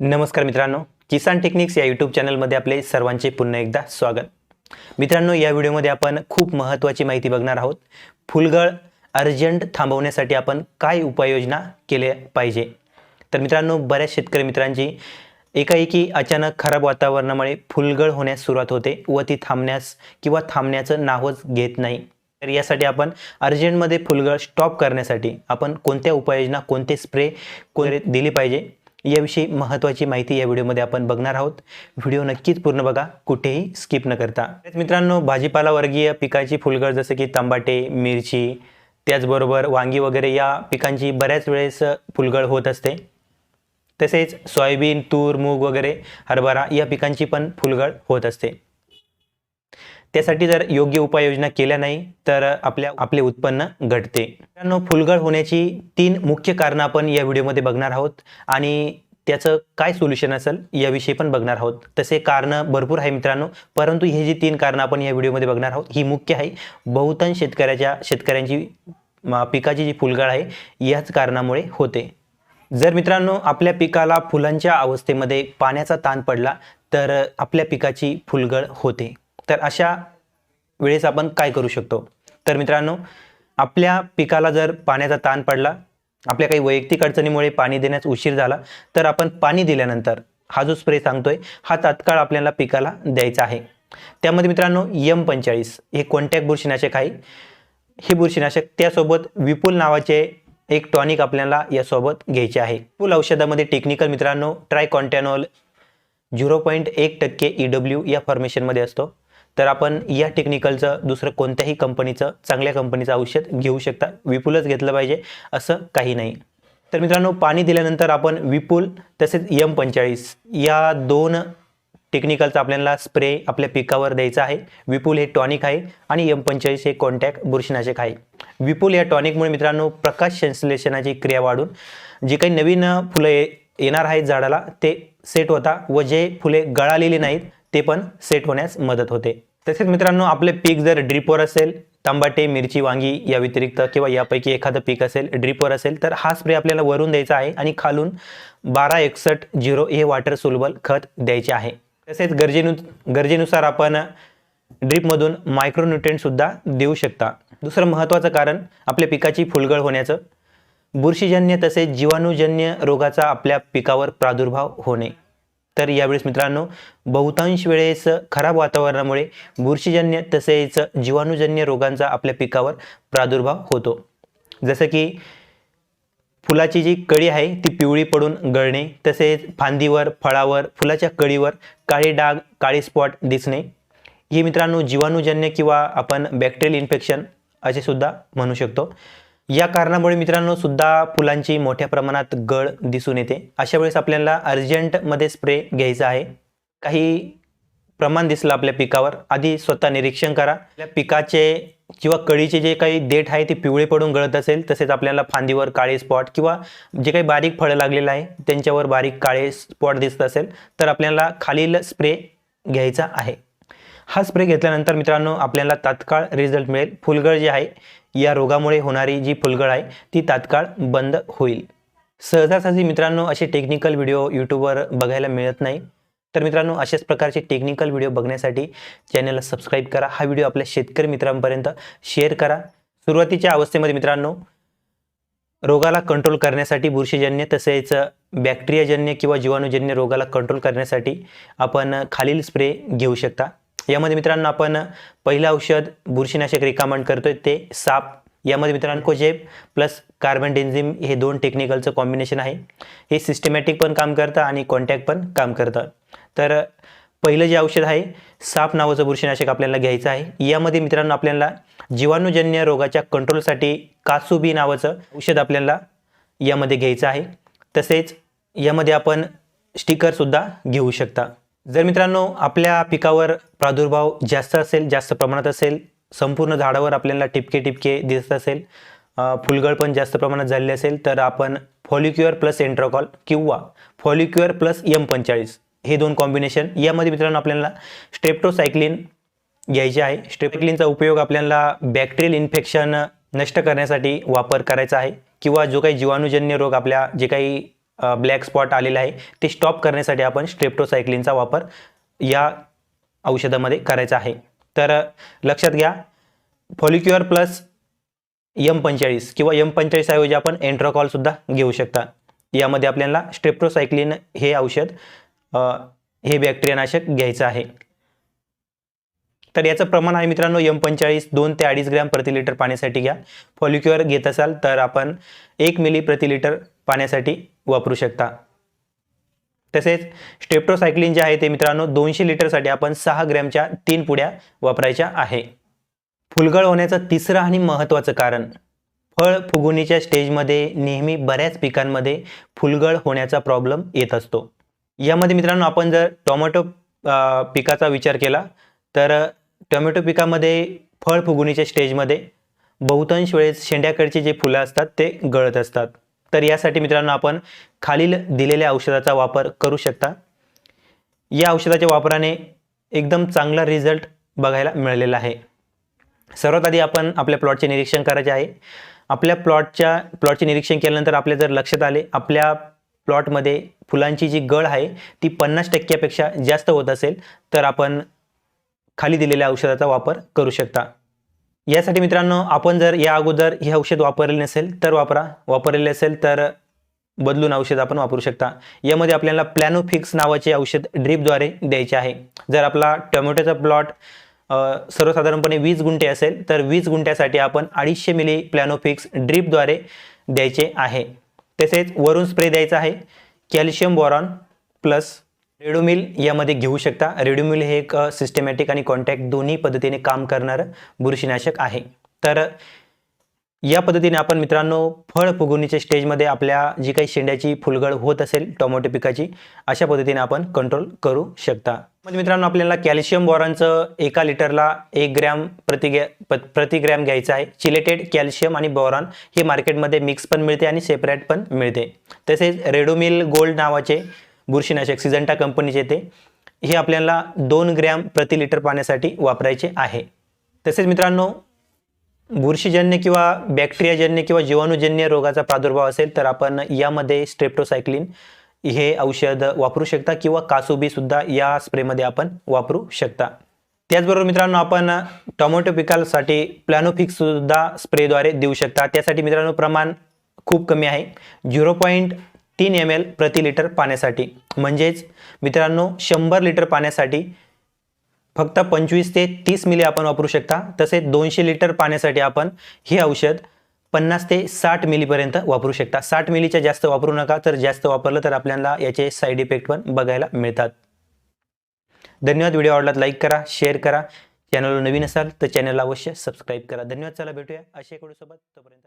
नमस्कार मित्रांनो किसान टेक्निक्स या यूट्यूब चॅनलमध्ये आपले सर्वांचे पुन्हा एकदा स्वागत. मित्रांनो या व्हिडिओमध्ये आपण खूप महत्त्वाची माहिती बघणार आहोत. फुलगळ अर्जंट थांबवण्यासाठी आपण काय उपाययोजना केल्या पाहिजे? तर मित्रांनो बऱ्याच शेतकरी मित्रांची एकाएकी अचानक खराब वातावरणामुळे फुलगळ होण्यास सुरुवात होते व ती थांबण्यास किंवा थांबण्याचं नावच घेत नाही. तर यासाठी आपण अर्जंटमध्ये फुलगळ स्टॉप करण्यासाठी आपण कोणत्या उपाययोजना कोणते स्प्रे कोणते दिली पाहिजे? याविषयी महत्त्वाची माहिती या व्हिडिओमध्ये आपण बघणार आहोत. व्हिडिओ नक्कीच पूर्ण बघा कुठेही स्किप न करता. मित्रांनो भाजीपाला वर्गीय पिकाची फुलगळ जसं की तंबाटे मिरची त्याचबरोबर वांगी वगैरे या पिकांची बऱ्याच वेळेस फुलगळ होत असते. तसेच सोयाबीन तूर मूग वगैरे हरभरा या पिकांची पण फुलगळ होत असते. त्यासाठी जर योग्य उपाययोजना केल्या नाही तर आपल्या आपले उत्पन्न घटते. मित्रांनो फुलगळ होण्याची तीन मुख्य कारणं आपण या व्हिडिओमध्ये बघणार आहोत. आणि त्याचं काय सोल्युशन असेल याविषयी पण बघणार आहोत. तसे कारणं भरपूर आहे मित्रांनो. परंतु हे जी तीन कारणं आपण या व्हिडिओमध्ये बघणार आहोत ही मुख्य आहे. बहुतांश शेतकऱ्याच्या शेतकऱ्यांची पिकाची जी फुलगळ आहे याच कारणामुळे होते. जर मित्रांनो आपल्या पिकाला फुलांच्या अवस्थेमध्ये पाण्याचा ताण पडला तर आपल्या पिकाची फुलगळ होते. तर अशा वेळेस आपण काय करू शकतो? तर मित्रांनो आपल्या पिकाला जर पाण्याचा ताण पडला आपल्या काही वैयक्तिक अडचणीमुळे पाणी देण्यास उशीर झाला तर आपण पाणी दिल्यानंतर हा जो स्प्रे सांगतोय हा तात्काळ आपल्याला पिकाला द्यायचा आहे. त्यामध्ये मित्रांनो यम पंचेचाळीस हे कॉन्टॅक्ट बुरशीनाशक आहे? हे बुरशीनाशक त्यासोबत विपुल नावाचे एक टॉनिक आपल्याला यासोबत घ्यायचे आहे. विपुल औषधामध्ये टेक्निकल मित्रांनो ट्राय कॉन्टॅनॉल झिरो पॉईंट एक टक्के ई डब्ल्यू या फॉर्मेशनमध्ये असतो. तर आपण या टेक्निकलचं दुसरं कोणत्याही कंपनीचं चांगल्या कंपनीचं औषध घेऊ शकता. विपुलच घेतलं पाहिजे असं काही नाही. तर मित्रांनो पाणी दिल्यानंतर आपण विपुल तसेच यम पंचेचाळीस या दोन टेक्निकलचा आपल्याला स्प्रे आपल्या पिकावर द्यायचा आहे. विपुल हे टॉनिक आहे आणि यम पंचेचाळीस हे कॉन्टॅक्ट बुरशीनाशक आहे. विपुल या टॉनिकमुळे मित्रांनो प्रकाश संश्लेषणाची क्रिया वाढून जे काही नवीन फुलं येणार आहेत झाडाला ते सेट होता व जे फुले गळालेली नाहीत ते पण सेट होण्यास मदत होते. तसेच मित्रांनो आपले पीक जर ड्रीपवर असेल तंबाटे मिरची वांगी या व्यतिरिक्त किंवा यापैकी एखादं पीक असेल ड्रीपवर असेल तर हा स्प्रे आपल्याला वरून द्यायचा आहे आणि खालून बारा एकसष्ट झिरो हे वॉटर सोल्युबल खत द्यायचे आहे. तसेच गरजेनु गरजेनुसार आपण ड्रीपमधून मायक्रोन्युट्रेंटसुद्धा देऊ शकता. दुसरं महत्त्वाचं कारण आपल्या पिकाची फुलगळ होण्याचं. बुरशीजन्य तसेच जीवाणूजन्य रोगाचा आपल्या पिकावर प्रादुर्भाव होणे. तर यावेळेस मित्रांनो बहुतांश वेळेस खराब वातावरणामुळे बुरशीजन्य तसेच जीवाणूजन्य रोगांचा आपल्या पिकावर प्रादुर्भाव होतो. जसं की फुलाची जी कळी आहे ती पिवळी पडून गळणे तसेच फांदीवर फळावर फुलाच्या कळीवर काळे डाग काळे स्पॉट दिसणे हे मित्रांनो जीवाणूजन्य किंवा आपण बॅक्टेरियल इन्फेक्शन असे सुद्धा म्हणू शकतो. या कारणामुळे मित्रांनो सुद्धा फुलांची मोठ्या प्रमाणात गळ दिसून येते. अशा वेळेस आपल्याला अर्जंटमध्ये स्प्रे घ्यायचा आहे. काही प्रमाण दिसलं आपल्या पिकावर. आधी स्वतः निरीक्षण करा. आपल्या पिकाचे किंवा कळीचे जे काही देठ आहे ते पिवळे पडून गळत असेल तसेच आपल्याला फांदीवर काळे स्पॉट किंवा जे काही बारीक फळं लागलेलं आहे त्यांच्यावर बारीक काळे स्पॉट दिसत असेल तर आपल्याला खालील स्प्रे घ्यायचा आहे. हा स्प्रे घेतल्यानंतर मित्रांनो आपल्याला तात्काळ रिझल्ट मिळेल. फुलगळ जे आहे या रोगामुळे होणारी जी फुलगळ आहे ती तात्काळ बंद होईल. सहजासहजी मित्रांनो असे टेक्निकल व्हिडिओ यूट्यूबवर बघायला मिळत नाही. तर मित्रांनो अशाच प्रकारचे टेक्निकल व्हिडिओ बघण्यासाठी चॅनलला सबस्क्राईब करा. हा व्हिडिओ आपल्या शेतकरी मित्रांपर्यंत शेअर करा. सुरुवातीच्या अवस्थेमध्ये मित्रांनो रोगाला कंट्रोल करण्यासाठी बुरशीजन्य तसेच बॅक्टेरियाजन्य किंवा जीवाणूजन्य रोगाला कंट्रोल करण्यासाठी आपण खालील स्प्रे घेऊ शकता. यामध्ये मित्रांनो आपण पहिलं औषध बुरशीनाशक रिकामंड करतोय ते साप. यामध्ये मित्रांनो कोजेब प्लस कार्बन डेन्झिम हे दोन टेक्निकलचं कॉम्बिनेशन आहे. हे सिस्टमॅटिक पण काम करतं आणि कॉन्टॅक्ट पण काम करतं. तर पहिलं जे औषध आहे साप नावाचं बुरशीनाशक आपल्याला घ्यायचं आहे. यामध्ये मित्रांनो आपल्याला जीवाणूजन्य रोगाच्या कंट्रोलसाठी कासुबी नावाचं औषध आपल्याला यामध्ये घ्यायचं आहे. तसेच यामध्ये आपण स्टिकरसुद्धा घेऊ शकता. जर मित्रांनो आपल्या पिकावर प्रादुर्भाव जास्त असेल जास्त प्रमाणात असेल संपूर्ण झाडावर आपल्याला टिपके टिपके दिसत असेल फुलगळ पण जास्त प्रमाणात झालेली असेल तर आपण फॉलिक्युअर प्लस एन्ट्रोकॉल किंवा फॉलिक्युअर प्लस एम पंचेचाळीस हे दोन कॉम्बिनेशन यामध्ये मित्रांनो आपल्याला स्ट्रेप्टोसायक्लिन घ्यायचे आहे. स्ट्रेप्टोक्लिनचा उपयोग आपल्याला बॅक्टेरियल इन्फेक्शन नष्ट करण्यासाठी वापर करायचा आहे किंवा जो काही जीवाणूजन्य रोग आपल्या जे काही ब्लॅक स्पॉट आलेला आहे. ते स्टॉप करण्यासाठी आपण स्ट्रेप्टोसायक्लिनचा वापर या औषधामध्ये करायचा आहे. तर लक्षात घ्या फॉलिक्युअर प्लस यम पंचेचाळीस किंवा यम पंचेचाळीसऐवजी आपण एन्ट्रोकॉलसुद्धा घेऊ शकता. यामध्ये आपल्याला स्ट्रेप्टोसायक्लिन हे औषध हे बॅक्टेरियानाशक घ्यायचं आहे. तर याचं प्रमाण आहे मित्रांनो यम पंचेचाळीस दोन ते अडीच ग्रॅम प्रति लिटर पाण्यासाठी घ्या. फॉलिक्युअर घेत असाल तर आपण एक मिली प्रति लिटर पाण्यासाठी वापरू शकता. तसेच स्टेप्टोसायक्लिन जे आहे ते मित्रांनो दोनशे लिटरसाठी आपण सहा ग्रॅमच्या तीन पुड्या वापरायच्या आहे. फुलगळ होण्याचं तिसरं आणि महत्त्वाचं कारण फळ फुगुनीच्या स्टेजमध्ये नेहमी बऱ्याच पिकांमध्ये फुलगळ होण्याचा प्रॉब्लेम येत असतो. यामध्ये मित्रांनो आपण जर टोमॅटो पिकाचा विचार केला तर टोमॅटो पिकामध्ये फळ फुगुनीच्या स्टेजमध्ये बहुतांश वेळेस शेंड्याकडचे जे फुलं असतात ते गळत असतात. तर यासाठी मित्रांनो आपण खालील दिलेल्या औषधाचा वापर करू शकता. या औषधाच्या वापराने एकदम चांगला रिझल्ट बघायला मिळालेला आहे. सर्वात आधी आपण आपल्या प्लॉटचे निरीक्षण करायचे आहे. आपल्या प्लॉटच्या प्लॉटचे निरीक्षण केल्यानंतर आपल्या जर लक्षात आले आपल्या प्लॉटमध्ये फुलांची जी गळ आहे ती पन्नास टक्क्यापेक्षा जास्त होत असेल तर आपण खाली दिलेल्या औषधाचा वापर करू शकता. यासाठी मित्रांनो आपण जर या अगोदर हे औषध वापरले नसेल तर वापरा. वापरलेले असेल तर बदलून औषध आपण वापरू शकता. यामध्ये आपल्याला प्लॅनोफिक्स नावाचे औषध ड्रीपद्वारे द्यायचे आहे. जर आपला टोमॅटोचा प्लॉट सर्वसाधारणपणे वीस गुंठे असेल तर वीस गुंठ्यासाठी आपण अडीचशे मिली प्लॅनोफिक्स ड्रीपद्वारे द्यायचे आहे. तसेच वरून स्प्रे द्यायचा आहे. कॅल्शियम बोरॉन प्लस रेडोमिल यामध्ये घेऊ शकता. रेडोमिल हे एक सिस्टमॅटिक आणि कॉन्टॅक्ट दोन्ही पद्धतीने काम करणारं बुरशीनाशक आहे. तर या पद्धतीने आपण मित्रांनो फळ फुगवणीच्या स्टेजमध्ये आपल्या जी काही शेंड्याची फुलगळ होत असेल टोमॅटो पिकाची अशा पद्धतीने आपण कंट्रोल करू शकता. म्हणजे मित्रांनो आपल्याला कॅल्शियम बोरांचं एका लिटरला एक ग्रॅम प्रति गॅ प्रति ग्रॅम घ्यायचं आहे. चिलेटेड कॅल्शियम आणि बोरॉन हे मार्केटमध्ये मिक्स पण मिळते आणि सेपरेट पण मिळते. तसेच रेडोमिल गोल्ड नावाचे बुरशीनाशक सिजंटा कंपनीचे ते हे आपल्याला दोन ग्रॅम प्रति लिटर पाण्यासाठी वापरायचे आहे. तसेच मित्रांनो बुरशीजन्य किंवा बॅक्टेरियाजन्य किंवा जीवाणूजन्य रोगाचा प्रादुर्भाव असेल तर आपण यामध्ये स्ट्रेप्टोसायक्लिन हे औषध वापरू शकता किंवा कासुबीसुद्धा या स्प्रेमध्ये आपण वापरू शकता. त्याचबरोबर मित्रांनो आपण टोमॅटो पिकासाठी प्लॅनोफिक्ससुद्धा स्प्रेद्वारे देऊ शकता. त्यासाठी मित्रांनो प्रमाण खूप कमी आहे. झिरो पॉईंट तीन एम एल प्रति लिटर पाण्यासाठी. म्हणजेच मित्रांनो शंभर लिटर पाण्यासाठी फक्त पंचवीस ते तीस मिली आपण वापरू शकता. तसेच दोनशे लिटर पाण्यासाठी आपण हे औषध पन्नास ते साठ मिलीपर्यंत वापरू शकता. साठ मिलीच्या जास्त वापरू नका तर जास्त वापरलं तर आपल्याला याचे साईड इफेक्ट पण बघायला मिळतात. धन्यवाद व्हिडिओ आवडला लाईक करा शेअर करा. चॅनल नवीन असाल तर चॅनलला अवश्य सबस्क्राईब करा. धन्यवाद चला भेटूया अशा सोबत. तोपर्यंत